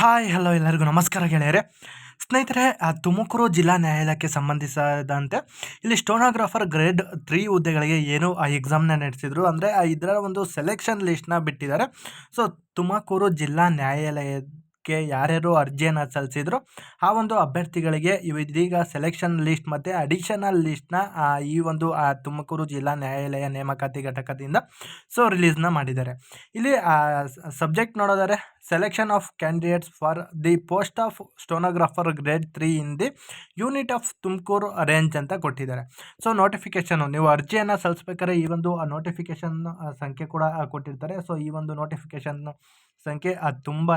Hi hello ಎಲ್ಲರಿಗೂ ನಮಸ್ಕಾರ ಗೆಳೆಯರೆ. ಸ್ನೇಹಿತರೆ ತುಮಕೂರು ಜಿಲ್ಲಾ ನ್ಯಾಯಾಲಯಕ್ಕೆ ಸಂಬಂಧಿಸಿದಂತೆ ಇಲ್ಲಿ ಸ್ಟೋನೋಗ್ರಾಫರ್ ಗ್ರೇಡ್ ತ್ರೀ ಹುದ್ದೆಗಳಿಗೆ ಏನು ಆ ಎಕ್ಸಾಮ್ನ ನಡೆಸಿದ್ರು. ಅಂದರೆ ಇದರ ಒಂದು ಸೆಲೆಕ್ಷನ್ ಲಿಸ್ಟ್ನ ಬಿಟ್ಟಿದ್ದಾರೆ. ಸೊ ತುಮಕೂರು ಜಿಲ್ಲಾ ನ್ಯಾಯಾಲಯ ಕ್ಕೆ ಯಾರ್ಯಾರು ಅರ್ಜಿಯನ್ನು ಸಲ್ಲಿಸಿದ್ರು ಆ ಒಂದು ಅಭ್ಯರ್ಥಿಗಳಿಗೆ ಇದೀಗ ಸೆಲೆಕ್ಷನ್ ಲಿಸ್ಟ್ ಮತ್ತು ಅಡಿಷನಲ್ ಲಿಸ್ಟ್ನ ಈ ಒಂದು ತುಮಕೂರು ಜಿಲ್ಲಾ ನ್ಯಾಯಾಲಯ ನೇಮಕಾತಿ ಘಟಕದಿಂದ ಸೊ ರಿಲೀಸ್ನ ಮಾಡಿದ್ದಾರೆ. ಇಲ್ಲಿ ಸಬ್ಜೆಕ್ಟ್ ನೋಡೋದಾದ್ರೆ selection of candidates for the post of stenographer grade three in the unit of Tumakuru range ಅಂತ ಕೊಟ್ಟಿದ್ದಾರೆ. ಸೊ ನೋಟಿಫಿಕೇಶನು ನೀವು ಅರ್ಜಿಯನ್ನು ಸಲ್ಲಿಸ್ಬೇಕಾದ್ರೆ ಈ ಒಂದು ನೋಟಿಫಿಕೇಶನ್ ಸಂಖ್ಯೆ ಕೂಡ ಕೊಟ್ಟಿರ್ತಾರೆ. ಸೊ ಈ ಒಂದು ನೋಟಿಫಿಕೇಶನ್ ಸಂಖ್ಯೆ ತುಂಬಾ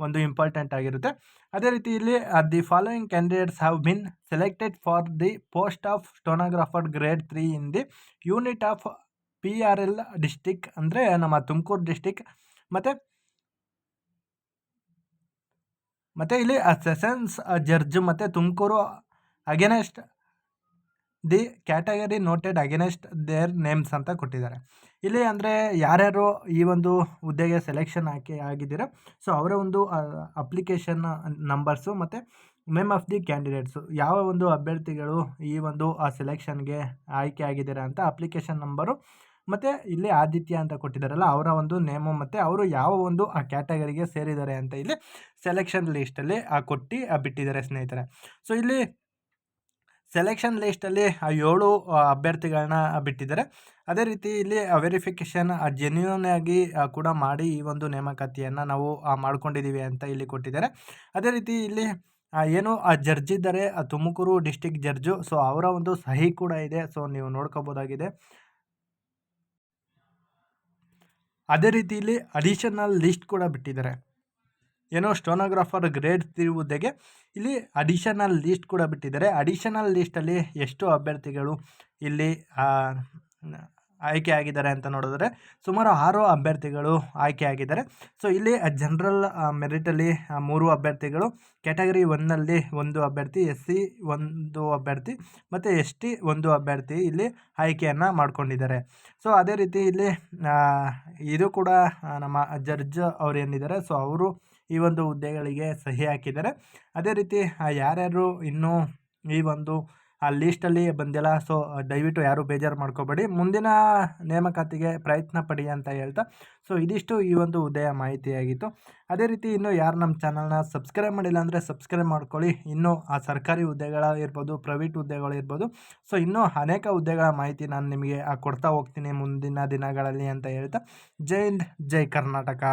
ಒಂದು ಇಂಪಾರ್ಟೆಂಟ್ ಆಗಿರುತ್ತೆ. ಅದೇ ರೀತಿ ಇಲ್ಲಿ the following candidates have been selected for the post of stenographer grade three in the unit of P R L district ಅಂದರೆ ನಮ್ಮ ತುಮಕೂರು ಡಿಸ್ಟಿಕ್ ಮತ್ತು ಮತ್ತು ಇಲ್ಲಿ ಸೆಷನ್ಸ್ ಜಡ್ಜ್ ಮತ್ತು Tumakuru against the category noted against their names ಅಂತ ಕೊಟ್ಟಿದ್ದಾರೆ. ಇಲ್ಲಿ ಅಂದರೆ ಯಾರ್ಯಾರು ಈ ಒಂದು ಹುದ್ದೆಗೆ ಸೆಲೆಕ್ಷನ್ ಆಕೆ ಆಗಿದ್ದೀರ, ಸೊ ಅವರ ಒಂದು ಅಪ್ಲಿಕೇಶನ್ ನಂಬರ್ಸು ಮತ್ತು ನೇಮ್ ಆಫ್ ದಿ ಕ್ಯಾಂಡಿಡೇಟ್ಸು ಯಾವ ಒಂದು ಅಭ್ಯರ್ಥಿಗಳು ಈ ಒಂದು, ಆ ಸೆಲೆಕ್ಷನ್ಗೆ ಆಯ್ಕೆ ಆಗಿದ್ದೀರಾ ಅಂತ ಅಪ್ಲಿಕೇಶನ್ ನಂಬರು ಮತ್ತು ಇಲ್ಲಿ ಆದಿತ್ಯ ಅಂತ ಕೊಟ್ಟಿದ್ದಾರಲ್ಲ, ಅವರ ಒಂದು ನೇಮು ಮತ್ತು ಅವರು ಯಾವ ಒಂದು, ಆ ಕ್ಯಾಟಗರಿಗೆ ಸೇರಿದ್ದಾರೆ ಅಂತ ಇಲ್ಲಿ ಸೆಲೆಕ್ಷನ್ ಲೀಸ್ಟಲ್ಲಿ ಕೊಟ್ಟು ಬಿಟ್ಟಿದ್ದಾರೆ ಸ್ನೇಹಿತರೆ. ಸೊ ಇಲ್ಲಿ ಸೆಲೆಕ್ಷನ್ ಲಿಸ್ಟಲ್ಲಿ ಏಳು ಅಭ್ಯರ್ಥಿಗಳನ್ನ ಬಿಟ್ಟಿದ್ದಾರೆ. ಅದೇ ರೀತಿ ಇಲ್ಲಿ ವೆರಿಫಿಕೇಷನ್ ಜೆನ್ಯೂನ್ ಆಗಿ ಕೂಡ ಮಾಡಿ ಈ ಒಂದು ನೇಮಕಾತಿಯನ್ನು ನಾವು ಮಾಡ್ಕೊಂಡಿದ್ದೀವಿ ಅಂತ ಇಲ್ಲಿ ಕೊಟ್ಟಿದ್ದಾರೆ. ಅದೇ ರೀತಿ ಇಲ್ಲಿ ಏನು, ಆ ಜಡ್ಜ್ ಇದ್ದಾರೆ. ತುಮಕೂರು ಡಿಸ್ಟಿಕ್ ಜಡ್ಜು ಸೊ ಅವರ ಒಂದು ಸಹಿ ಕೂಡ ಇದೆ. ಸೊ ನೀವು ನೋಡ್ಕೋಬೋದಾಗಿದೆ. ಅದೇ ರೀತಿ ಇಲ್ಲಿ ಅಡಿಷನಲ್ ಲಿಸ್ಟ್ ಕೂಡ ಬಿಟ್ಟಿದ್ದಾರೆ. ಏನೋ ಸ್ಟೋನೋಗ್ರಾಫರ್ ಗ್ರೇಡ್ ತ್ರೀ ಹುದ್ದೆಗೆ ಇಲ್ಲಿ ಅಡಿಷನಲ್ ಲೀಸ್ಟ್ ಕೂಡ ಬಿಟ್ಟಿದ್ದಾರೆ. ಅಡಿಷನಲ್ ಲೀಸ್ಟಲ್ಲಿ ಎಷ್ಟು ಅಭ್ಯರ್ಥಿಗಳು ಇಲ್ಲಿ ಆಯ್ಕೆ ಆಗಿದ್ದಾರೆ ಅಂತ ನೋಡಿದ್ರೆ ಸುಮಾರು ಆರು ಅಭ್ಯರ್ಥಿಗಳು ಆಯ್ಕೆ ಆಗಿದ್ದಾರೆ. ಸೊ ಇಲ್ಲಿ ಜನರಲ್ ಮೆರಿಟಲ್ಲಿ ಮೂರು ಅಭ್ಯರ್ಥಿಗಳು ಕ್ಯಾಟಗರಿ ಒನ್ನಲ್ಲಿ ಒಂದು ಅಭ್ಯರ್ಥಿ ಎಸ್ ಸಿ ಒಂದು ಅಭ್ಯರ್ಥಿ ಮತ್ತು ಎಸ್ ಟಿ ಒಂದು ಅಭ್ಯರ್ಥಿ ಇಲ್ಲಿ ಆಯ್ಕೆಯನ್ನು ಮಾಡ್ಕೊಂಡಿದ್ದಾರೆ. ಸೊ ಅದೇ ರೀತಿ ಇಲ್ಲಿ ಇದು ಕೂಡ ನಮ್ಮ ಜಡ್ಜ್ ಅವ್ರು ಏನಿದ್ದಾರೆ ಸೊ ಅವರು ಈ ಒಂದು ಹುದ್ದೆಗಳಿಗೆ ಸಹಿ ಹಾಕಿದ್ದಾರೆ. ಅದೇ ರೀತಿ ಯಾರ್ಯಾರು ಇನ್ನೂ ಈ ಒಂದು, ಆ ಲೀಸ್ಟಲ್ಲಿ ಬಂದಿಲ್ಲ ಸೊ ದಯವಿಟ್ಟು ಯಾರು ಬೇಜಾರು ಮಾಡ್ಕೋಬೇಡಿ. ಮುಂದಿನ ನೇಮಕಾತಿಗೆ ಪ್ರಯತ್ನ ಪಡಿ ಅಂತ ಹೇಳ್ತಾ ಸೊ ಇದಿಷ್ಟು ಈ ಒಂದು ಉದಯ ಮಾಹಿತಿಯಾಗಿತ್ತು. ಅದೇ ರೀತಿ, ಇನ್ನೂ ಯಾರು ನಮ್ಮ ಚಾನಲ್ನ ಸಬ್ಸ್ಕ್ರೈಬ್ ಮಾಡಿಲ್ಲ ಅಂದರೆ ಸಬ್ಸ್ಕ್ರೈಬ್ ಮಾಡ್ಕೊಳ್ಳಿ. ಇನ್ನೂ, ಆ, ಸರ್ಕಾರಿ ಹುದ್ದೆಗಳಿರ್ಬೋದು ಪ್ರೈವೇಟ್ ಹುದ್ದೆಗಳು ಇರ್ಬೋದು ಸೊ ಇನ್ನೂ ಅನೇಕ ಹುದ್ದೆಗಳ ಮಾಹಿತಿ ನಾನು ನಿಮಗೆ ಕೊಡ್ತಾ ಹೋಗ್ತೀನಿ ಮುಂದಿನ ದಿನಗಳಲ್ಲಿ ಅಂತ ಹೇಳ್ತಾ, ಜೈ ಹಿಂದ್, ಜೈ ಕರ್ನಾಟಕ.